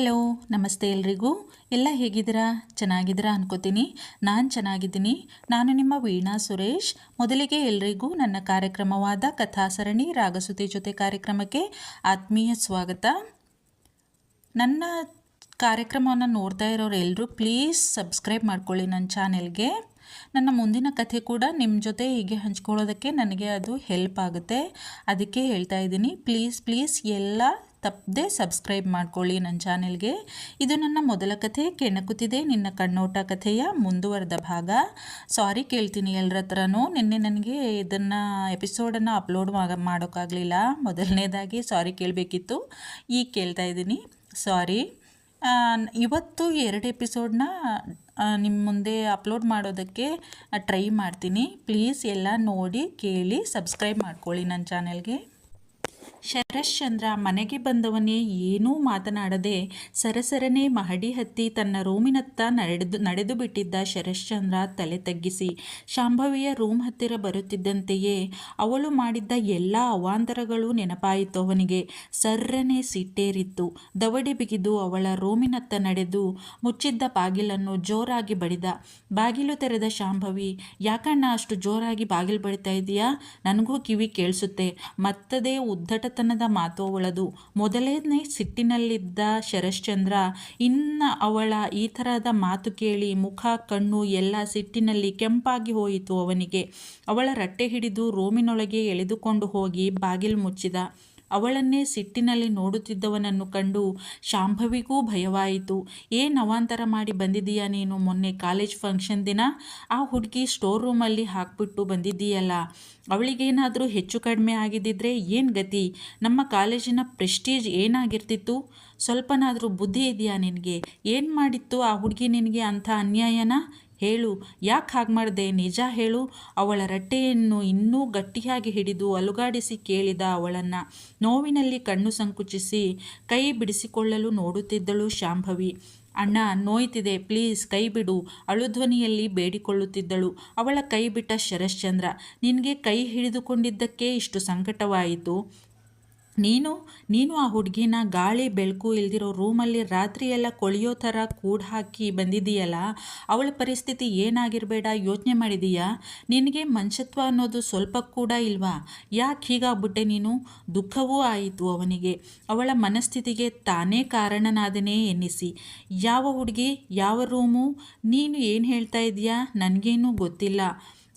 Hello ನಮಸ್ತೆ ಎಲ್ರಿಗೂ. ಎಲ್ಲ ಹೇಗಿದ್ದೀರಾ? ಚೆನ್ನಾಗಿದ್ದೀರಾ ಅನ್ಕೋತೀನಿ. ನಾನು ಚೆನ್ನಾಗಿದ್ದೀನಿ. ನಾನು ನಿಮ್ಮ ವೀಣಾ ಸುರೇಶ್. ಮೊದಲಿಗೆ ಎಲ್ರಿಗೂ ನನ್ನ ಕಾರ್ಯಕ್ರಮವಾದ ಕಥಾಸರಣಿ ರಾಗಸುತಿ ಜೊತೆ ಕಾರ್ಯಕ್ರಮಕ್ಕೆ ಆತ್ಮೀಯ ಸ್ವಾಗತ. ನನ್ನ ಕಾರ್ಯಕ್ರಮವನ್ನು ನೋಡ್ತಾ ಇರೋರು ಎಲ್ಲರೂ ಪ್ಲೀಸ್ ಸಬ್ಸ್ಕ್ರೈಬ್ ಮಾಡ್ಕೊಳ್ಳಿ ನನ್ನ ಚಾನೆಲ್ಗೆ. ನನ್ನ ಮುಂದಿನ ಕಥೆ ಕೂಡ ನಿಮ್ಮ ಜೊತೆ ಹೀಗೆ ಹಂಚ್ಕೊಳ್ಳೋದಕ್ಕೆ ನನಗೆ ಅದು ಹೆಲ್ಪ್ ಆಗುತ್ತೆ. ಅದಕ್ಕೆ ಹೇಳ್ತಾ ಇದ್ದೀನಿ. ಪ್ಲೀಸ್ ಪ್ಲೀಸ್ ಎಲ್ಲ ತಪ್ಪದೆ ಸಬ್ಸ್ಕ್ರೈಬ್ ಮಾಡ್ಕೊಳ್ಳಿ ನನ್ನ ಚಾನೆಲ್ಗೆ. ಇದು ನನ್ನ ಮೊದಲ ಕಥೆ. ಕೆಣಕುತ್ತಿದೆ ನಿನ್ನ ಕಣ್ಣೋಟ ಕಥೆಯ ಮುಂದುವರೆದ ಭಾಗ. ಸಾರಿ ಕೇಳ್ತೀನಿ ಎಲ್ಲರ ಹತ್ರನೂ ನಿನ್ನೆ ನನಗೆ ಇದನ್ನು ಎಪಿಸೋಡನ್ನು ಅಪ್ಲೋಡ್ ಮಾಡೋಕ್ಕಾಗಲಿಲ್ಲ ಮೊದಲನೇದಾಗಿ ಸಾರಿ ಕೇಳಬೇಕಿತ್ತು. ಈಗ ಕೇಳ್ತಾ ಇದ್ದೀನಿ. ಸಾರಿ ಇವತ್ತು ಎರಡು ಎಪಿಸೋಡನ್ನ ನಿಮ್ಮ ಮುಂದೆ ಅಪ್ಲೋಡ್ ಮಾಡೋದಕ್ಕೆ ಟ್ರೈ ಮಾಡ್ತೀನಿ. ಪ್ಲೀಸ್ ಎಲ್ಲ ನೋಡಿ ಕೇಳಿ ಸಬ್ಸ್ಕ್ರೈಬ್ ಮಾಡ್ಕೊಳ್ಳಿ ನನ್ನ ಚಾನೆಲ್ಗೆ. ಶರಶ್ಚಂದ್ರ ಮನೆಗೆ ಬಂದವನೇ ಏನೂ ಮಾತನಾಡದೆ ಸರಸರನೆ ಮಹಡಿ ಹತ್ತಿ ತನ್ನ ರೂಮಿನತ್ತ ನಡೆದು ನಡೆದು ಬಿಟ್ಟಿದ್ದ ಶರಶ್ಚಂದ್ರ ತಲೆ ತಗ್ಗಿಸಿ, ಶಾಂಭವಿಯ ರೂಮ್ ಹತ್ತಿರ ಬರುತ್ತಿದ್ದಂತೆಯೇ, ಅವಳು ಮಾಡಿದ್ದ ಎಲ್ಲ ಅವಾಂತರಗಳು ನೆನಪಾಯಿತು ಅವನಿಗೆ. ಸರ್ರನೆ ಸಿಟ್ಟೇರಿತ್ತು. ದವಡೆ ಬಿಗಿದು ಅವಳ ರೂಮಿನತ್ತ ನಡೆದು ಮುಚ್ಚಿದ್ದ ಬಾಗಿಲನ್ನು ಜೋರಾಗಿ ಬಡಿದ. ಬಾಗಿಲು ತೆರೆದ ಶಾಂಭವಿ, ಯಾಕಣ್ಣ ಅಷ್ಟು ಜೋರಾಗಿ ಬಾಗಿಲು ಬಡಿತಾ ಇದೆಯಾ? ನನಗೂ ಕಿವಿ ಕೇಳಿಸುತ್ತೆ. ಮತ್ತದೇ ಉದ್ದಟ ತನದ ಮಾತು ಅವಳದು ಮೊದಲನೇ ಸಿಟ್ಟಿನಲ್ಲಿದ್ದ ಶರಶ್ಚಂದ್ರ, ಇನ್ನ ಅವಳ ಈ ಥರದ ಮಾತು ಕೇಳಿ ಮುಖ, ಕಣ್ಣು ಎಲ್ಲ ಸಿಟ್ಟಿನಲ್ಲಿ ಕೆಂಪಾಗಿ ಹೋಯಿತು ಅವನಿಗೆ. ಅವಳ ರಟ್ಟೆ ಹಿಡಿದು ರೂಮಿನೊಳಗೆ ಎಳೆದುಕೊಂಡು ಹೋಗಿ ಬಾಗಿಲು ಮುಚ್ಚಿದ. ಅವಳನ್ನೇ ಸಿಟ್ಟಿನಲ್ಲಿ ನೋಡುತ್ತಿದ್ದವನನ್ನು ಕಂಡು ಶಾಂಭವಿಗೂ ಭಯವಾಯಿತು. ಏನು ಅವಾಂತರ ಮಾಡಿ ಬಂದಿದ್ದೀಯಾ ನೀನು? ಮೊನ್ನೆ ಕಾಲೇಜ್ ಫಂಕ್ಷನ್ ದಿನ ಆ ಹುಡುಗಿ ಸ್ಟೋರ್ ರೂಮಲ್ಲಿ ಹಾಕ್ಬಿಟ್ಟು ಬಂದಿದ್ದೀಯಲ್ಲ. ಅವಳಿಗೇನಾದರೂ ಹೆಚ್ಚು ಕಡಿಮೆ ಆಗಿದ್ದಿದ್ರೆ ಏನು ಗತಿ? ನಮ್ಮ ಕಾಲೇಜಿನ ಪ್ರೆಸ್ಟೀಜ್ ಏನಾಗಿರ್ತಿತ್ತು? ಸ್ವಲ್ಪನಾದರೂ ಬುದ್ಧಿ ಇದೆಯಾ ನಿನಗೆ? ಏನು ಮಾಡಿತ್ತು ಆ ಹುಡುಗಿ ನಿನಗೆ ಅಂಥ ಅನ್ಯಾಯನ? ಹೇಳು, ಯಾಕೆ ಹಾಗೆ ಮಾಡಿದೆ? ನಿಜ ಹೇಳು. ಅವಳ ರಟ್ಟೆಯನ್ನು ಇನ್ನೂ ಗಟ್ಟಿಯಾಗಿ ಹಿಡಿದು ಅಲುಗಾಡಿಸಿ ಕೇಳಿದ ಅವಳನ್ನು. ನೋವಿನಲ್ಲಿ ಕಣ್ಣು ಸಂಕುಚಿಸಿ ಕೈ ಬಿಡಿಸಿಕೊಳ್ಳಲು ನೋಡುತ್ತಿದ್ದಳು ಶಾಂಭವಿ. ಅಣ್ಣ, ನೋಯ್ತಿದೆ. ಪ್ಲೀಸ್ ಕೈ ಬಿಡು. ಅಳುಧ್ವನಿಯಲ್ಲಿ ಬೇಡಿಕೊಳ್ಳುತ್ತಿದ್ದಳು. ಅವಳ ಕೈ ಬಿಟ್ಟ ಶರಶ್ಚಂದ್ರ, ನಿನಗೆ ಕೈ ಹಿಡಿದುಕೊಂಡಿದ್ದಕ್ಕೆ ಇಷ್ಟು ಸಂಕಟವಾಯಿತು? ನೀನು ನೀನು ಆ ಹುಡುಗಿನ ಗಾಳಿ, ಬೆಳಕು ಇಲ್ದಿರೋ ರೂಮಲ್ಲಿ ರಾತ್ರಿ ಎಲ್ಲ ಕೊಳೆಯೋ ಥರ ಕೂಡ ಹಾಕಿ ಬಂದಿದ್ದೀಯಲ್ಲ, ಅವಳ ಪರಿಸ್ಥಿತಿ ಏನಾಗಿರಬೇಡ, ಯೋಚನೆ ಮಾಡಿದೀಯಾ ನಿನಗೆ ಮನುಷ್ಯತ್ವ ಅನ್ನೋದು ಸ್ವಲ್ಪ ಕೂಡ ಇಲ್ವಾ? ಯಾಕೆ ಹೀಗಾಗ್ಬಿಟ್ಟೆ ನೀನು? ದುಃಖವೂ ಆಯಿತು ಅವನಿಗೆ. ಅವಳ ಮನಸ್ಥಿತಿಗೆ ತಾನೇ ಕಾರಣನಾದನೇ ಎನ್ನಿಸಿ. ಯಾವ ಹುಡುಗಿ, ಯಾವ ರೂಮು? ನೀನು ಏನು ಹೇಳ್ತಾ ಇದೀಯಾ ನನಗೇನು ಗೊತ್ತಿಲ್ಲ.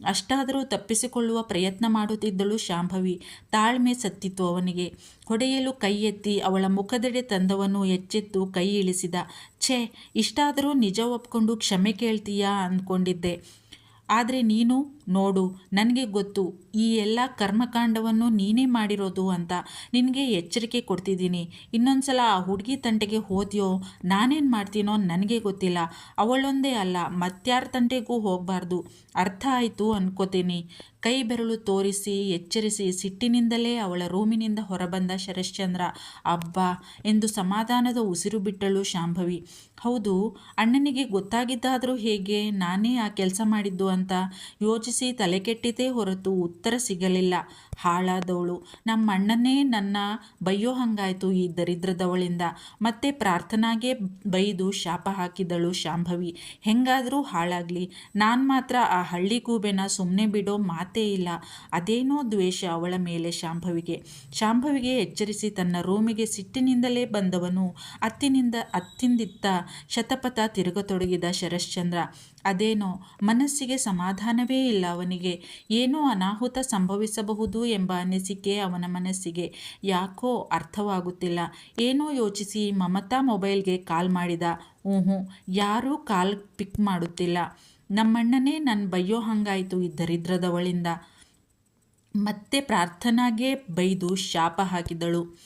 ಅಷ್ಟಾದರೂ ತಪ್ಪಿಸಿಕೊಳ್ಳುವ ಪ್ರಯತ್ನ ಮಾಡುತ್ತಿದ್ದಳು ಶಾಂಭವಿ. ತಾಳ್ಮೆ ಸತ್ತಿತ್ತು ಅವನಿಗೆ. ಹೊಡೆಯಲು ಕೈ ಎತ್ತಿ ಅವಳ ಮುಖದೆಡೆ ತಂದವನು ಎಚ್ಚೆತ್ತು ಕೈ ಇಳಿಸಿದ. ಛೇ, ಇಷ್ಟಾದರೂ ನಿಜ ಒಪ್ಕೊಂಡು ಕ್ಷಮೆ ಕೇಳ್ತೀಯಾ ಅಂದ್ಕೊಂಡಿದ್ದೆ. ಆದರೆ ನೀನು ನೋಡು, ನನಗೆ ಗೊತ್ತು, ಈ ಎಲ್ಲ ಕರ್ಮಕಾಂಡವನ್ನು ನೀನೇ ಮಾಡಿರೋದು ಅಂತ ನಿನಗೆ ಎಚ್ಚರಿಕೆ ಕೊಡ್ತಿದ್ದೀನಿ. ಇನ್ನೊಂದು ಸಲ ಆ ಹುಡುಗಿ ತಂಟೆಗೆ ಹೋದ್ಯೋ, ನಾನೇನು ಮಾಡ್ತೀನೋ ನನಗೆ ಗೊತ್ತಿಲ್ಲ. ಅವಳೊಂದೇ ಅಲ್ಲ, ಮತ್ಯಾರ ತಂಟೆಗೂ ಹೋಗಬಾರ್ದು. ಅರ್ಥ ಆಯಿತು ಅನ್ಕೋತೀನಿ. ಕೈ ಬೆರಳು ತೋರಿಸಿ, ಎಚ್ಚರಿಸಿ, ಸಿಟ್ಟಿನಿಂದಲೇ ಅವಳ ರೂಮಿನಿಂದ ಹೊರಬಂದ ಶರಶ್ಚಂದ್ರ, ಅಬ್ಬಾ! ಎಂದು ಸಮಾಧಾನದ ಉಸಿರು ಬಿಟ್ಟಳು ಶಾಂಭವಿ. ಹೌದು, ಅಣ್ಣನಿಗೆ ಗೊತ್ತಾಗಿದ್ದಾದರೂ ಹೇಗೆ? ನಾನೇ ಆ ಕೆಲಸ ಮಾಡಿದ್ದು ಅಂತ ಯೋಚಿಸಿ ತಲೆಕೆಟ್ಟಿತೇ ಹೊರತು ಉತ್ತರ ಸಿಗಲಿಲ್ಲ. ಹಾಳಾದವಳು. ನಮ್ಮ ಅಣ್ಣನೇ ನನ್ನ ಬೈಯೋ ಹಂಗಾಯಿತು ಈ ದರಿದ್ರದವಳಿಂದ. ಮತ್ತೆ ಪ್ರಾರ್ಥನಾಗೆ ಬೈದು ಶಾಪ ಹಾಕಿದಳು ಶಾಂಭವಿ. ಹೆಂಗಾದರೂ ಹಾಳಾಗಲಿ. ನಾನು ಮಾತ್ರ ಆ ಹಳ್ಳಿ ಗೂಬೆನ ಸುಮ್ಮನೆ ಬಿಡೋ ಮಾತೇ ಇಲ್ಲ. ಅದೇನೋ ದ್ವೇಷ ಅವಳ ಮೇಲೆ ಶಾಂಭವಿಗೆ. ಶಾಂಭವಿಗೆ ಎಚ್ಚರಿಸಿ ತನ್ನ ರೂಮಿಗೆ ಸಿಟ್ಟಿನಿಂದಲೇ ಬಂದವನು. ಅತ್ತಿನಿಂದ ಅತ್ತಿಂದಿತ್ತ ಶತಪಥ ತಿರುಗತೊಡಗಿದ ಶರಶ್ಚಂದ್ರ. ಅದೇನೋ ಮನಸ್ಸಿಗೆ ಸಮಾಧಾನವೇ ಇಲ್ಲ ಅವನಿಗೆ. ಏನೋ ಅನಾಹುತ ಸಂಭವಿಸಬಹುದು ಎಂಬ ಅನಿಸಿಕೆ ಅವನ ಮನಸ್ಸಿಗೆ ಯಾಕೋ ಅರ್ಥವಾಗುತ್ತಿಲ್ಲ. ಏನೋ ಯೋಚಿಸಿ ಮಮತಾ ಮೊಬೈಲ್ಗೆ ಕಾಲ್ ಮಾಡಿದ. ಹ್ಞೂ ಯಾರೂ ಕಾಲ್ ಪಿಕ್ ಮಾಡುತ್ತಿಲ್ಲ. ನಮ್ಮಣ್ಣನೇ ನನ್ನ ಬೈಯೋ ಹಂಗಾಯಿತು ಈ ದರಿದ್ರದವಳಿಂದ. ಮತ್ತೆ ಪ್ರಾರ್ಥನಾಗೆ ಬೈದು ಶಾಪ ಹಾಕಿದಳು.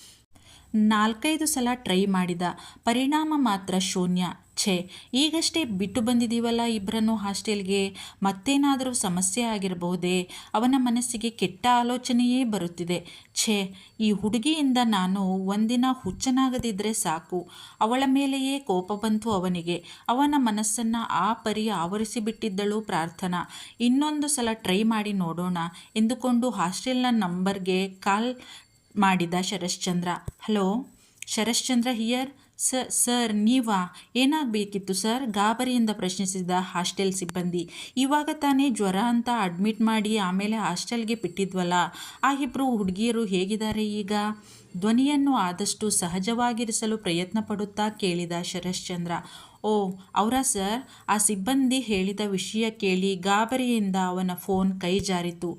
ನಾಲ್ಕೈದು ಸಲ ಟ್ರೈ ಮಾಡಿದ. ಪರಿಣಾಮ ಮಾತ್ರ ಶೂನ್ಯ. ಛೇ, ಈಗಷ್ಟೇ ಬಿಟ್ಟು ಬಂದಿದ್ದೀವಲ್ಲ ಇಬ್ಬರನ್ನು ಹಾಸ್ಟೆಲ್ಗೆ. ಮತ್ತೇನಾದರೂ ಸಮಸ್ಯೆ ಆಗಿರಬಹುದೇ? ಅವನ ಮನಸ್ಸಿಗೆ ಕೆಟ್ಟ ಆಲೋಚನೆಯೇ ಬರುತ್ತಿದೆ. ಛೇ, ಈ ಹುಡುಗಿಯಿಂದ ನಾನು ಒಂದಿನ ಹುಚ್ಚನಾಗದಿದ್ದರೆ ಸಾಕು. ಅವಳ ಮೇಲೆಯೇ ಕೋಪ ಬಂತು ಅವನಿಗೆ. ಅವನ ಮನಸ್ಸನ್ನು ಆ ಪರಿ ಆವರಿಸಿಬಿಟ್ಟಿದ್ದಳು ಪ್ರಾರ್ಥನಾ. ಇನ್ನೊಂದು ಸಲ ಟ್ರೈ ಮಾಡಿ ನೋಡೋಣ ಎಂದುಕೊಂಡು ಹಾಸ್ಟೆಲ್ನ ನಂಬರ್ಗೆ ಕಾಲ್ ಮಾಡಿದ Sharatchandra. Hello, Sharatchandra here? Sir ನೀವಾ? ಏನಾಗಬೇಕಿತ್ತು ಸರ್ ಗಾಬರಿಯಿಂದ ಪ್ರಶ್ನಿಸಿದ ಹಾಸ್ಟೆಲ್ ಸಿಬ್ಬಂದಿ. ಇವಾಗ ತಾನೇ ಜ್ವರ ಅಂತ ಅಡ್ಮಿಟ್ ಮಾಡಿ ಆಮೇಲೆ ಹಾಸ್ಟೆಲ್ಗೆ ಬಿಟ್ಟಿದ್ವಲ್ಲ. ಆ ಇಬ್ಬರು ಹುಡುಗಿಯರು ಹೇಗಿದ್ದಾರೆ ಈಗ? ಧ್ವನಿಯನ್ನು ಆದಷ್ಟು ಸಹಜವಾಗಿರಿಸಲು ಪ್ರಯತ್ನ ಪಡುತ್ತಾ ಕೇಳಿದ ಶರಶ್ಚಂದ್ರ. ಓ, ಅವರ ಸರ್ ಆ ಸಿಬ್ಬಂದಿ ಹೇಳಿದ ವಿಷಯ ಕೇಳಿ ಗಾಬರಿಯಿಂದ ಅವನ ಫೋನ್ ಕೈ ಜಾರಿತು.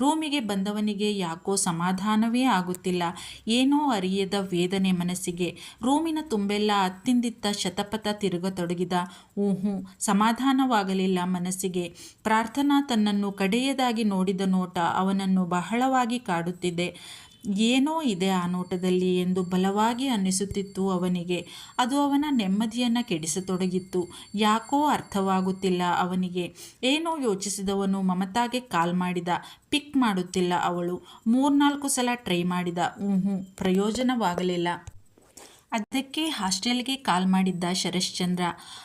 ರೂಮಿಗೆ ಬಂದವನಿಗೆ ಯಾಕೋ ಸಮಾಧಾನವೇ ಆಗುತ್ತಿಲ್ಲ. ಏನೋ ಅರಿಯದ ವೇದನೆ ಮನಸ್ಸಿಗೆ. ರೂಮಿನ ತುಂಬೆಲ್ಲ ಅತ್ತಿಂದಿತ್ತ ಶತಪಥ ತಿರುಗತೊಡಗಿದ. ಊಹು, ಸಮಾಧಾನವಾಗಲಿಲ್ಲ ಮನಸ್ಸಿಗೆ. ಪ್ರಾರ್ಥನಾ ತನ್ನನ್ನು ಕಡೆಯದಾಗಿ ನೋಡಿದ ನೋಟ ಅವನನ್ನು ಬಹಳವಾಗಿ ಕಾಡುತ್ತಿದೆ. ಏನೋ ಇದೆ ಆ ನೋಟದಲ್ಲಿ ಎಂದು ಬಲವಾಗಿ ಅನ್ನಿಸುತ್ತಿತ್ತು ಅವನಿಗೆ. ಅದು ಅವನ ನೆಮ್ಮದಿಯನ್ನು ಕೆಡಿಸತೊಡಗಿತ್ತು. ಯಾಕೋ ಅರ್ಥವಾಗುತ್ತಿಲ್ಲ ಅವನಿಗೆ. ಏನೋ ಯೋಚಿಸಿದವನು ಮಮತಾಗೆ ಕಾಲ್ ಮಾಡಿದ. ಪಿಕ್ ಮಾಡುತ್ತಿಲ್ಲ ಅವಳು. ಮೂರ್ನಾಲ್ಕು ಸಲ ಟ್ರೈ ಮಾಡಿದ. ಹ್ಞೂ ಪ್ರಯೋಜನವಾಗಲಿಲ್ಲ. ಅದಕ್ಕೆ ಹಾಸ್ಟೆಲ್ಗೆ ಕಾಲ್ ಮಾಡಿದ್ದ ಶರಶ್ಚಂದ್ರ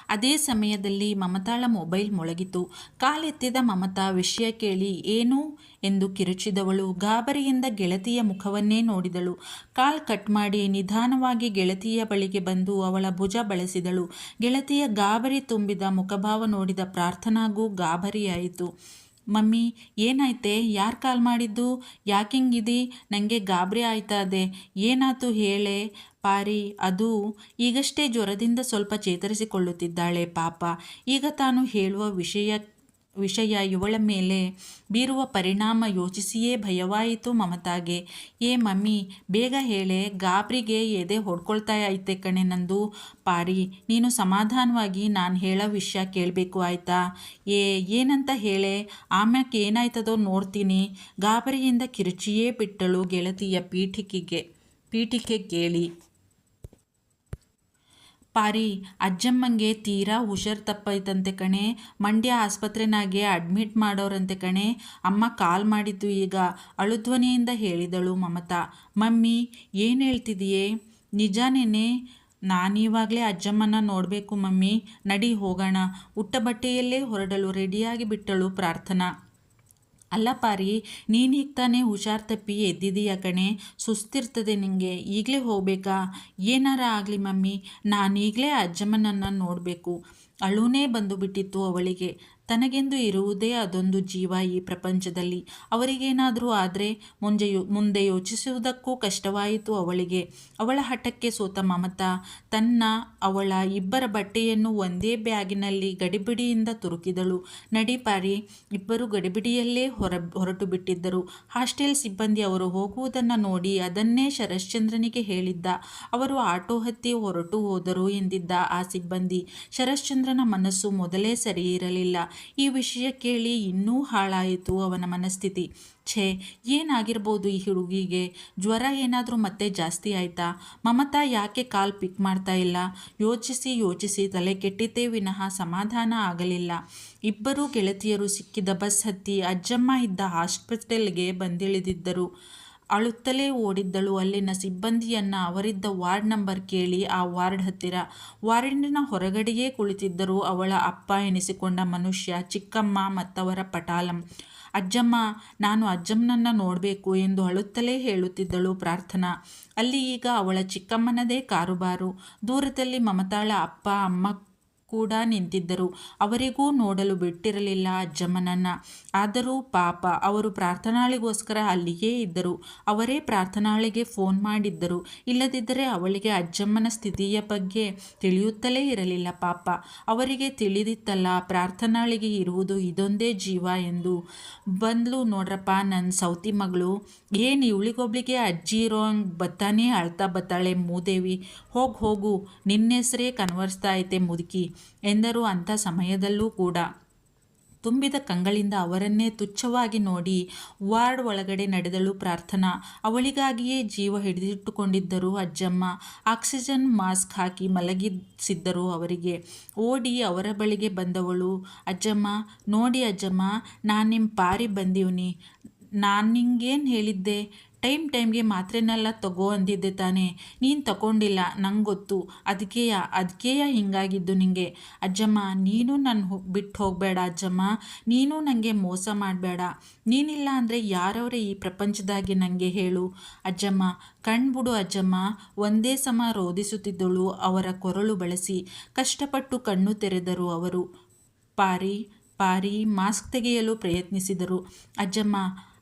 ಅದೇ ಸಮಯದಲ್ಲಿ ಮಮತಾಳ ಮೊಬೈಲ್ ಮೊಳಗಿತು. ಕಾಲೆತ್ತಿದ ಮಮತಾ ವಿಷಯ ಕೇಳಿ, ಏನು? ಎಂದು ಕಿರುಚಿದವಳು. ಗಾಬರಿಯಿಂದ ಗೆಳತಿಯ ಮುಖವನ್ನೇ ನೋಡಿದಳು. ಕಾಲ್ ಕಟ್ ಮಾಡಿ ನಿಧಾನವಾಗಿ ಗೆಳತಿಯ ಬಳಿಗೆ ಬಂದು ಅವಳ ಭುಜ ಬಳಸಿದಳು. ಗೆಳತಿಯ ಗಾಬರಿ ತುಂಬಿದ ಮುಖಭಾವ ನೋಡಿದ ಪ್ರಾರ್ಥನಾಗೂ ಗಾಬರಿಯಾಯಿತು. ಮಮ್ಮಿ, ಏನಾಯ್ತೆ? ಯಾರು ಕಾಲ್ ಮಾಡಿದ್ದು? ಯಾಕಿಂಗಿದಿ ನನಗೆ ಗಾಬರಿ ಆಯ್ತದೆ ಏನಾಯ್ತು ಹೇಳೆ? ಪಾರಿ, ಅದು ಈಗಷ್ಟೇ ಜ್ವರದಿಂದ ಸ್ವಲ್ಪ ಚೇತರಿಸಿಕೊಳ್ಳುತ್ತಿದ್ದಾಳೆ ಪಾಪ. ಈಗ ತಾನು ಹೇಳುವ ವಿಷಯ ವಿಷಯ ಇವಳ ಮೇಲೆ ಬೀರುವ ಪರಿಣಾಮ ಯೋಚಿಸಿಯೇ ಭಯವಾಯಿತು ಮಮತಾಗೆ. ಏ ಮಮ್ಮಿ, ಬೇಗ ಹೇಳೆ, ಗಾಬ್ರಿಗೆ ಎದೆ ಹೊಡ್ಕೊಳ್ತಾ ಐತೆ ಕಣೆ ನಂದು. ಪಾರಿ, ನೀನು ಸಮಾಧಾನವಾಗಿ ನಾನು ಹೇಳೋ ವಿಷಯ ಕೇಳಬೇಕು ಆಯ್ತಾ? ಏ, ಏನಂತ ಹೇಳೆ? ಆಮ್ಯಾಕೆ ಏನಾಯ್ತದೋ ನೋಡ್ತೀನಿ. ಗಾಬರಿಯಿಂದ ಕಿರುಚಿಯೇ ಬಿಟ್ಟಳು ಗೆಳತಿಯ ಪೀಠಿಕೆಗೆ, ಪೀಠಿಕೆ ಕೇಳಿ. ಪಾರಿ, ಅಜ್ಜಮ್ಮಂಗೆ ತೀರಾ ಹುಷಾರ್ ತಪ್ಪೈತಂತೆ ಕಣೆ. ಮಂಡ್ಯ ಆಸ್ಪತ್ರೆನಾಗೆ ಅಡ್ಮಿಟ್ ಮಾಡೋರಂತೆ ಕಣೆ. ಅಮ್ಮ ಕಾಲ್ ಮಾಡಿದ್ದು ಈಗ. ಅಳುಧ್ವನಿಯಿಂದ ಹೇಳಿದಳು ಮಮತಾ. ಮಮ್ಮಿ, ಏನು ಹೇಳ್ತಿದೆಯೇ? ನಿಜಾನೇನೆ ನಾನಿವಾಗಲೇ ಅಜ್ಜಮ್ಮನ ನೋಡಬೇಕು ಮಮ್ಮಿ. ನಡಿ ಹೋಗೋಣ. ಉಟ್ಟ ಬಟ್ಟೆಯಲ್ಲೇ ಹೊರಡಲು ರೆಡಿಯಾಗಿ ಬಿಟ್ಟಳು ಪ್ರಾರ್ಥನಾ. ಅಲ್ಲ ಪಾರಿ, ನೀನು ತಾನೇ ಹುಷಾರ್ ತಪ್ಪಿ ಎದ್ದಿದೀಯ ಕಣೆ? ಸುಸ್ತಿರ್ತದೆ ನಿನಗೆ ಈಗಲೇ ಹೋಗಬೇಕಾ? ಏನಾರ ಆಗಲಿ ಮಮ್ಮಿ. ನಾನೀಗಲೇ ಅಜ್ಜಮ್ಮನನ್ನು ನೋಡಬೇಕು. ಅಳುನೇ ಬಂದು ಬಿಟ್ಟಿತ್ತು ಅವಳಿಗೆ. ತನಗೆಂದು ಇರುವುದೇ ಅದೊಂದು ಜೀವ ಈ ಪ್ರಪಂಚದಲ್ಲಿ. ಅವರಿಗೇನಾದರೂ ಆದರೆ ಮುಂಜೆ ಮುಂದೆ ಯೋಚಿಸುವುದಕ್ಕೂ ಕಷ್ಟವಾಯಿತು ಅವಳಿಗೆ. ಅವಳ ಹಠಕ್ಕೆ ಸೋತ ಮಮತಾ, ತನ್ನ ಅವಳ ಇಬ್ಬರ ಬಟ್ಟೆಯನ್ನು ಒಂದೇ ಬ್ಯಾಗಿನಲ್ಲಿ ಗಡಿಬಿಡಿಯಿಂದ ತುರುಕಿದಳು. ನಡಿಪಾರಿ ಇಬ್ಬರು ಗಡಿಬಿಡಿಯಲ್ಲೇ ಹೊರ ಹೊರಟು ಬಿಟ್ಟಿದ್ದರು ಹಾಸ್ಟೆಲ್ ಸಿಬ್ಬಂದಿ ಅವರು ಹೋಗುವುದನ್ನು ನೋಡಿ ಅದನ್ನೇ ಶರಶ್ಚಂದ್ರನಿಗೆ ಹೇಳಿದ್ದ. ಅವರು ಆಟೋ ಹತ್ತಿ ಹೊರಟು ಹೋದರು ಎಂದಿದ್ದ ಆ ಸಿಬ್ಬಂದಿ. ಶರಶ್ಚಂದ್ರನ ಮನಸ್ಸು ಮೊದಲೇ ಸರಿ ಇರಲಿಲ್ಲ. ಈ ವಿಷಯ ಕೇಳಿ ಇನ್ನೂ ಹಾಳಾಯಿತು ಅವನ ಮನಸ್ಥಿತಿ. ಛೇ, ಏನಾಗಿರ್ಬೋದು ಈ ಹುಡುಗಿಗೆ? ಜ್ವರ ಏನಾದರೂ ಮತ್ತೆ ಜಾಸ್ತಿ ಆಯಿತಾ? ಮಮತಾ ಯಾಕೆ ಕಾಲ್ ಪಿಕ್ ಮಾಡ್ತಾ ಇಲ್ಲ? ಯೋಚಿಸಿ ಯೋಚಿಸಿ ತಲೆ ಕೆಟ್ಟಿದ್ದೇ ವಿನಃ ಸಮಾಧಾನ ಆಗಲಿಲ್ಲ. ಇಬ್ಬರೂ ಗೆಳತಿಯರು ಸಿಕ್ಕಿದ ಬಸ್ ಹತ್ತಿ ಅಜ್ಜಮ್ಮ ಇದ್ದ ಹಾಸ್ಪಿಟಲ್ಗೆ ಬಂದಿಳಿದಿದ್ದರು. ಅಳುತ್ತಲೇ ಓಡಿದ್ದಳು. ಅಲ್ಲಿನ ಸಿಬ್ಬಂದಿಯನ್ನು ಅವರಿದ್ದ ವಾರ್ಡ್ ನಂಬರ್ ಕೇಳಿ ಆ ವಾರ್ಡ್ ಹತ್ತಿರ. ವಾರ್ಡಿನ ಹೊರಗಡೆಯೇ ಕುಳಿತಿದ್ದರು. ಅವಳ ಅಪ್ಪ ಎನಿಸಿಕೊಂಡ ಮನುಷ್ಯ, ಚಿಕ್ಕಮ್ಮ ಮತ್ತವರ ಪಟಾಲಂ. ಅಜ್ಜಮ್ಮ, ನಾನು ಅಜ್ಜಮ್ಮನನ್ನು ನೋಡಬೇಕು ಎಂದು ಅಳುತ್ತಲೇ ಹೇಳುತ್ತಿದ್ದಳು ಪ್ರಾರ್ಥನಾ. ಅಲ್ಲಿ ಈಗ ಅವಳ ಚಿಕ್ಕಮ್ಮನದೇ ಕಾರುಬಾರು. ದೂರದಲ್ಲಿ ಮಮತಾಳ ಅಪ್ಪ, ಅಮ್ಮ ಕೂಡ ನಿಂತಿದ್ದರು. ಅವರಿಗೂ ನೋಡಲು ಬಿಟ್ಟಿರಲಿಲ್ಲ ಅಜ್ಜಮ್ಮನನ್ನು ಆದರೂ ಪಾಪ, ಅವರು ಪ್ರಾರ್ಥನಾಳಿಗೋಸ್ಕರ ಅಲ್ಲಿಯೇ ಇದ್ದರು. ಅವರೇ ಪ್ರಾರ್ಥನಾಳಿಗೆ ಫೋನ್ ಮಾಡಿದ್ದರು. ಇಲ್ಲದಿದ್ದರೆ ಅವಳಿಗೆ ಅಜ್ಜಮ್ಮನ ಸ್ಥಿತಿಯ ಬಗ್ಗೆ ತಿಳಿಯುತ್ತಲೇ ಇರಲಿಲ್ಲ ಪಾಪ. ಅವರಿಗೆ ತಿಳಿದಿತ್ತಲ್ಲ, ಪ್ರಾರ್ಥನಾಳಿಗೆ ಇರುವುದು ಇದೊಂದೇ ಜೀವ ಎಂದು. ಬಂದ್ಲು ನೋಡ್ರಪ್ಪ ನನ್ನ ಸೌತಿ ಮಗಳು. ಏನು ಇವಳಿಗೊಬ್ಳಿಗೆ ಅಜ್ಜಿ ಇರೋ ಹಂಗೆ ಬತ್ತಾನೇ ಅಳ್ತಾ ಬತ್ತಾಳೆ ಮೂದೇವಿ. ಹೋಗಿ ಹೋಗು, ನಿನ್ನೆಸರೇ ಕನ್ವರ್ಸ್ತಾ ಐತೆ ಮುದುಕಿ. ಎಂದರು ಅಂಥ ಸಮಯದಲ್ಲೂ ಕೂಡ. ತುಂಬಿದ ಕಂಗಳಿಂದ ಅವರನ್ನೇ ತುಚ್ಛವಾಗಿ ನೋಡಿ ವಾರ್ಡ್ ಒಳಗಡೆ ನಡೆದಳು ಪ್ರಾರ್ಥನಾ. ಅವಳಿಗಾಗಿಯೇ ಜೀವ ಹಿಡಿದಿಟ್ಟುಕೊಂಡಿದ್ದರು ಅಜ್ಜಮ್ಮ. ಆಕ್ಸಿಜನ್ ಮಾಸ್ಕ್ ಹಾಕಿ ಮಲಗಿಸಿದ್ದರು ಅವರಿಗೆ. ಓಡಿ ಅವರ ಬಳಿಗೆ ಬಂದವಳು. ಅಜ್ಜಮ್ಮ, ನೋಡಿ ಅಜ್ಜಮ್ಮ, ನಾನು ನಿಮ್ಮ ಪಾರಿ ಬಂದೀವ್ನಿ. ನಾನು ನಿಂಗೇನು ಹೇಳಿದ್ದೆ? ಟೈಮ್ ಟೈಮ್ಗೆ ಮಾತ್ರೆನೆಲ್ಲ ತಗೋ ಅಂದಿದ್ದೆ ತಾನೇ. ನೀನು ತಗೊಂಡಿಲ್ಲ ನಂಗೆ ಗೊತ್ತು ಅದಕ್ಕೆಯ ಅದಕ್ಕೆಯ ಹಿಂಗಾಗಿದ್ದು ನಿಂಗೆ. ಅಜ್ಜಮ್ಮ, ನೀನು ನನ್ನ ಬಿಟ್ಟು ಹೋಗಬೇಡ ಅಜ್ಜಮ್ಮ. ನೀನು ನನಗೆ ಮೋಸ ಮಾಡಬೇಡ. ನೀನಿಲ್ಲ ಅಂದರೆ ಯಾರವರೇ ಈ ಪ್ರಪಂಚದಾಗೆ ನನಗೆ ಹೇಳು. ಅಜ್ಜಮ್ಮ, ಕಣ್ಬಿಡು ಅಜ್ಜಮ್ಮ. ಒಂದೇ ಸಮ ರೋಧಿಸುತ್ತಿದ್ದಳು, ಅವರ ಕೊರಳು ಬಳಸಿ. ಕಷ್ಟಪಟ್ಟು ಕಣ್ಣು ತೆರೆದರು ಅವರು. ಪಾರಿ ಪಾರಿ, ಮಾಸ್ಕ್ ತೆಗೆಯಲು ಪ್ರಯತ್ನಿಸಿದರು. ಅಜ್ಜಮ್ಮ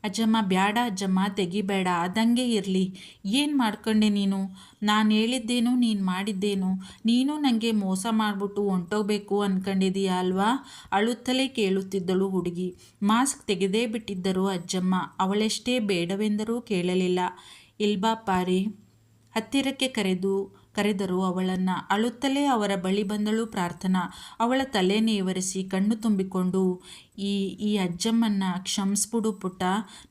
ಅಜ್ಜಮ್ಮ ಬ್ಯಾಡ, ಅಜ್ಜಮ್ಮ ತೆಗಿಬೇಡ ಅದಂಗೆ ಇರಲಿ. ಏನು ಮಾಡ್ಕೊಂಡೆ ನೀನು? ನಾನು ಹೇಳಿದ್ದೇನು, ನೀನು ಮಾಡಿದ್ದೇನು? ನೀನು ನನಗೆ ಮೋಸ ಮಾಡಿಬಿಟ್ಟು ಹೊಂಟೋಗ್ಬೇಕು ಅಂದ್ಕೊಂಡಿದೀಯ ಅಲ್ವಾ? ಅಳುತ್ತಲೇ ಕೇಳುತ್ತಿದ್ದಳು ಹುಡುಗಿ. ಮಾಸ್ಕ್ ತೆಗೆದೇ ಬಿಟ್ಟಿದ್ದರು ಅಜ್ಜಮ್ಮ. ಅವಳೆಷ್ಟೇ ಬೇಡವೆಂದರೂ ಕೇಳಲಿಲ್ಲ. ಇಲ್ಬಾ ಪಾರಿ. ಹತ್ತಿರಕ್ಕೆ ಕರೆದು, ಕರೆದರು ಅವಳನ್ನು. ಅಳುತ್ತಲೇ ಅವರ ಬಳಿ ಬಂದಳು ಪ್ರಾರ್ಥನಾ. ಅವಳ ತಲೆ ನೇವರಿಸಿ ಕಣ್ಣು ತುಂಬಿಕೊಂಡು ಈ ಈ ಅಜ್ಜಮ್ಮನ್ನ ಕ್ಷಮಿಸ್ಬಿಡು ಪುಟ್ಟ.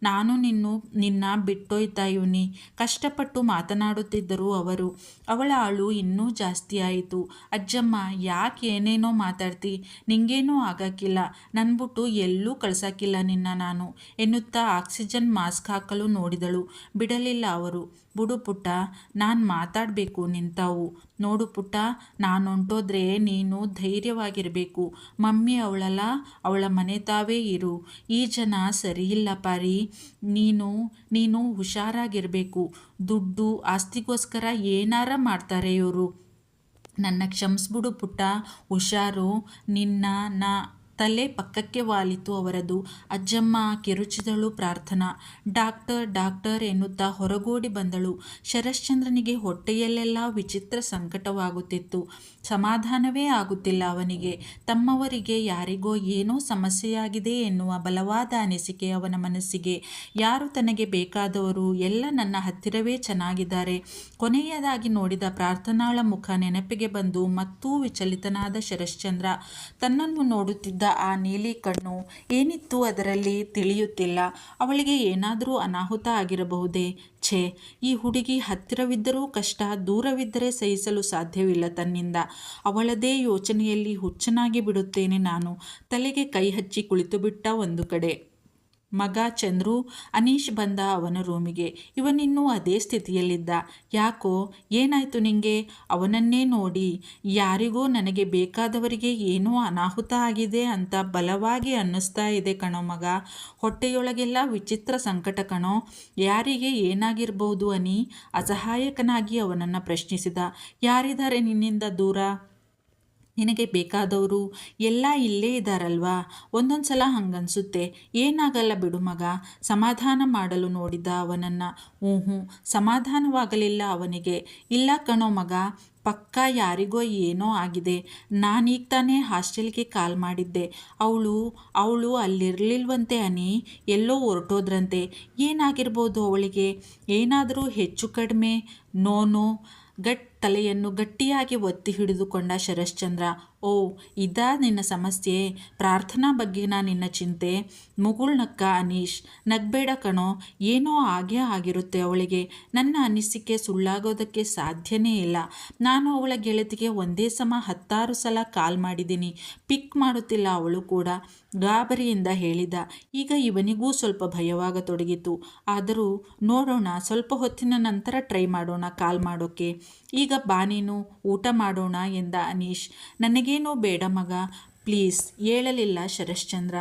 ನಾನು ನಿನ್ನು, ನಿನ್ನ ಬಿಟ್ಟೋಯ್ತಾ ಇವನಿ. ಕಷ್ಟಪಟ್ಟು ಮಾತನಾಡುತ್ತಿದ್ದರು ಅವರು. ಅವಳ ಆಳು ಇನ್ನೂ ಜಾಸ್ತಿ ಆಯಿತು. ಅಜ್ಜಮ್ಮ, ಯಾಕೆ ಏನೇನೋ ಮಾತಾಡ್ತಿ? ನಿಂಗೇನೂ ಆಗಕ್ಕಿಲ್ಲ. ನನ್ಬಿಟ್ಟು ಎಲ್ಲೂ ಕಳ್ಸಕ್ಕಿಲ್ಲ ನಿನ್ನ ನಾನು. ಎನ್ನುತ್ತಾ ಆಕ್ಸಿಜನ್ ಮಾಸ್ಕ್ ಹಾಕಲು ನೋಡಿದಳು. ಬಿಡಲಿಲ್ಲ ಅವರು. ಬುಡು ಪುಟ್ಟ, ನಾನು ಮಾತಾಡಬೇಕು ನಿಂತಾವು. ನೋಡು ಪುಟ್ಟ ನಾನು ಹೊಂಟೋದ್ರೆ ನೀನು ಧೈರ್ಯವಾಗಿರಬೇಕು. ಮಮ್ಮಿ ಅವಳಲ್ಲ, ಅವಳ ಮನೆ ತಾವೇ ಇರು. ಈ ಜನ ಸರಿಯಿಲ್ಲ ಪಾರಿ. ನೀನು ನೀನು ಹುಷಾರಾಗಿರಬೇಕು. ದುಡ್ಡು ಆಸ್ತಿಗೋಸ್ಕರ ಏನಾರ ಮಾಡ್ತಾರೆ ಇವರು. ನನ್ನ ಕ್ಷಮಿಸ್ಬಿಡು ಪುಟ್ಟ, ಹುಷಾರು. ನಿನ್ನ, ನಾ ತಲೆ ಪಕ್ಕಕ್ಕೆ ವಾಲಿತು ಅವರದು. ಅಜ್ಜಮ್ಮ ಕಿರುಚಿದಳು ಪ್ರಾರ್ಥನಾ. ಡಾಕ್ಟರ್ ಡಾಕ್ಟರ್ ಎನ್ನುತ್ತಾ ಹೊರಗೋಡಿ ಬಂದಳು. ಶರಶ್ಚಂದ್ರನಿಗೆ ಹೊಟ್ಟೆಯಲ್ಲೆಲ್ಲ ವಿಚಿತ್ರ ಸಂಕಟವಾಗುತ್ತಿತ್ತು. ಸಮಾಧಾನವೇ ಆಗುತ್ತಿಲ್ಲ ಅವನಿಗೆ. ತಮ್ಮವರಿಗೆ ಯಾರಿಗೋ ಏನೋ ಸಮಸ್ಯೆಯಾಗಿದೆ ಎನ್ನುವ ಬಲವಾದ ಅನಿಸಿಕೆ ಅವನ ಮನಸ್ಸಿಗೆ. ಯಾರು ತನಗೆ ಬೇಕಾದವರು ಎಲ್ಲ ನನ್ನ ಹತ್ತಿರವೇ ಚೆನ್ನಾಗಿದ್ದಾರೆ. ಕೊನೆಯದಾಗಿ ನೋಡಿದ ಪ್ರಾರ್ಥನಾಳ ಮುಖ ನೆನಪಿಗೆ ಬಂದು ಮತ್ತೂ ವಿಚಲಿತನಾದ ಶರಶ್ಚಂದ್ರ ತನ್ನನ್ನು ನೋಡುತ್ತಿದ್ದ ಆ ನೀಲಿ ಕಣ್ಣು ಏನಿತ್ತು ಅದರಲ್ಲಿ ತಿಳಿಯುತ್ತಿಲ್ಲ. ಅವಳಿಗೆ ಏನಾದರೂ ಅನಾಹುತ ಆಗಿರಬಹುದೇ? ಛೇ, ಈ ಹುಡುಗಿ ಹತ್ತಿರವಿದ್ದರೂ ಕಷ್ಟ, ದೂರವಿದ್ದರೆ ಸಹಿಸಲು ಸಾಧ್ಯವಿಲ್ಲ ತನ್ನಿಂದ. ಅವಳದೇ ಯೋಚನೆಯಲ್ಲಿ ಹುಚ್ಚನಾಗಿ ಬಿಡುತ್ತೇನೆ ನಾನು. ತಲೆಗೆ ಕೈ ಹಚ್ಚಿ ಕುಳಿತುಬಿಟ್ಟ ಒಂದು ಕಡೆ. ಮಗ ಚಂದ್ರು ಅನೀಶ್ ಬಂದ ಅವನ ರೂಮಿಗೆ. ಇವನಿನ್ನೂ ಅದೇ ಸ್ಥಿತಿಯಲ್ಲಿದ್ದ. ಯಾಕೋ, ಏನಾಯಿತು ನಿಂಗೆ? ಅವನನ್ನೇ ನೋಡಿ. ಯಾರಿಗೋ ನನಗೆ ಬೇಕಾದವರಿಗೆ ಏನೂ ಅನಾಹುತ ಆಗಿದೆ ಅಂತ ಬಲವಾಗಿ ಅನ್ನಿಸ್ತಾ ಇದೆ ಕಣೋ ಮಗ. ಹೊಟ್ಟೆಯೊಳಗೆಲ್ಲ ವಿಚಿತ್ರ ಸಂಕಟ ಕಣೋ. ಯಾರಿಗೆ ಏನಾಗಿರ್ಬೋದು ಅನಿ? ಅಸಹಾಯಕನಾಗಿ ಅವನನ್ನು ಪ್ರಶ್ನಿಸಿದ. ಯಾರಿದ್ದಾರೆ ನಿನ್ನಿಂದ ದೂರ? ನಿನಗೆ ಬೇಕಾದವರು ಎಲ್ಲ ಇಲ್ಲೇ ಇದ್ದಾರಲ್ವಾ ಒಂದೊಂದು ಸಲ ಹಂಗನ್ಸುತ್ತೆ. ಏನಾಗಲ್ಲ ಬಿಡು ಮಗ. ಸಮಾಧಾನ ಮಾಡಲು ನೋಡಿದ ಅವನನ್ನು. ಹ್ಞೂ ಸಮಾಧಾನವಾಗಲಿಲ್ಲ ಅವನಿಗೆ. ಇಲ್ಲ ಕಣೋ ಮಗ. ಪಕ್ಕ ಯಾರಿಗೋ ಏನೋ ಆಗಿದೆ. ನಾನೀಗ ತಾನೇ ಹಾಸ್ಟೆಲ್ಗೆ ಕಾಲ್ ಮಾಡಿದ್ದೆ. ಅವಳು ಅವಳು ಅಲ್ಲಿರಲಿಲ್ವಂತೆ ಅನಿ. ಎಲ್ಲೋ ಹೊರಟೋದ್ರಂತೆ. ಏನಾಗಿರ್ಬೋದು ಅವಳಿಗೆ? ಏನಾದರೂ ಹೆಚ್ಚು ಕಡಿಮೆ? ನೋನೋ. ಗಟ್ ತಲೆಯನ್ನು ಗಟ್ಟಿಯಾಗಿ ಒತ್ತಿ ಹಿಡಿದುಕೊಂಡ ಶರಶ್ಚಂದ್ರ, ಓ, ಇದಾ ನಿನ್ನ ಸಮಸ್ಯೆ. ಪ್ರಾರ್ಥನಾ ಬಗ್ಗೆನ ನಿನ್ನ ಚಿಂತೆ. ಮುಗುಳ್ನಕ್ಕ ಅನೀಶ್, ನಗ್ಬೇಡ ಕಣೋ, ಏನೋ ಆಗೇ ಆಗಿರುತ್ತೆ ಅವಳಿಗೆ. ನನ್ನ ಅನಿಸಿಕೆ ಸುಳ್ಳಾಗೋದಕ್ಕೆ ಸಾಧ್ಯನೇ ಇಲ್ಲ. ನಾನು ಅವಳ ಗೆಳತಿಗೆ ಒಂದೇ ಸಮ ಹತ್ತಾರು ಸಲ ಕಾಲ್ ಮಾಡಿದ್ದೀನಿ. ಪಿಕ್ ಮಾಡುತ್ತಿಲ್ಲ ಅವಳು ಕೂಡ. ಗಾಬರಿಯಿಂದ ಹೇಳಿದ. ಈಗ ಇವನಿಗೂ ಸ್ವಲ್ಪ ಭಯವಾಗತೊಡಗಿತು. ಆದರೂ ನೋಡೋಣ, ಸ್ವಲ್ಪ ಹೊತ್ತಿನ ನಂತರ ಟ್ರೈ ಮಾಡೋಣ ಕಾಲ್ ಮಾಡೋಕ್ಕೆ ಈಗ ಬಾ ನೀನು ಊಟ ಮಾಡೋಣ ಎಂದ ಅನೀಶ್. ನನಗೇನೋ ಬೇಡ ಮಗ. ಪ್ಲೀಸ್ ಹೇಳಲಿಲ್ಲ ಶರಶ್ಚಂದ್ರ.